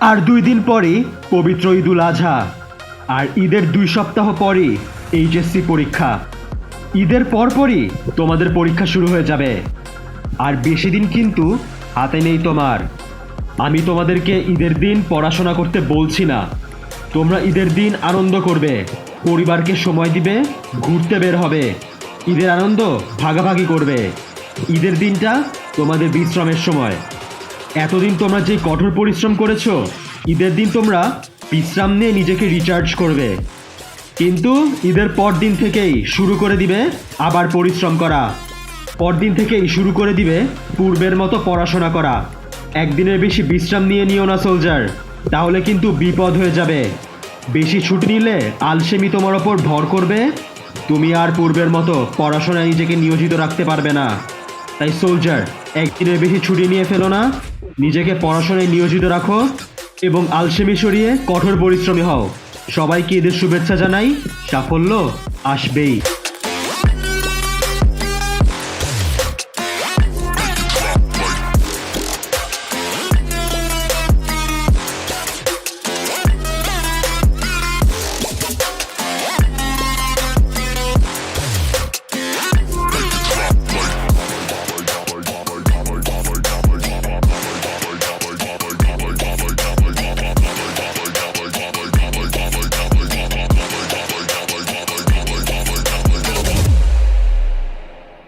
আর দুই দিন পরই পবিত্র ঈদুল আজহা। আর ঈদের দুই সপ্তাহ পরই এইচএসসি পরীক্ষা। ঈদের পরপরই তোমাদের পরীক্ষা শুরু হয়ে যাবে। আর বেশি দিন কিন্তু হাতে নেই তোমার। আমি তোমাদেরকে ঈদের দিন পড়াশোনা করতে বলছি না। তোমরা ঈদের দিন আনন্দ করবে। পরিবারকে সময় দিবে, ঘুরতে বের হবে। ঈদের আনন্দ ভাগাভাগি করবে। ঈদের দিনটা তোমাদের বিশ্রামের সময়। এতদিন তোমরা যে কঠোর পরিশ্রম করেছ, ঈদের দিন তোমরা বিশ্রাম নিয়ে নিজেকে রিচার্জ করবে। কিন্তু ঈদের পর দিন থেকেই শুরু করে দিবে আবার পরিশ্রম করা। পরদিন থেকেই শুরু করে দিবে পূর্বের মতো পড়াশোনা করা। একদিনের বেশি বিশ্রাম নিয়ে নিও না সোলজার তাহলে কিন্তু বিপদ হয়ে যাবে। বেশি ছুটি নিলে আলসেমি তোমার ওপর ভর করবে, তুমি আর পূর্বের মতো পড়াশোনায় নিজেকে নিয়োজিত রাখতে পারবে না। তাই সোলজার একদিনের বেশি ছুটি নিয়ে ফেলো না। নিজেকে পড়াশোনায় নিয়োজিত রাখো এবং আলসেমি সরিয়ে কঠোর পরিশ্রমী হও। সবাইকে এদের শুভেচ্ছা জানাই। সাফল্য আসবেই।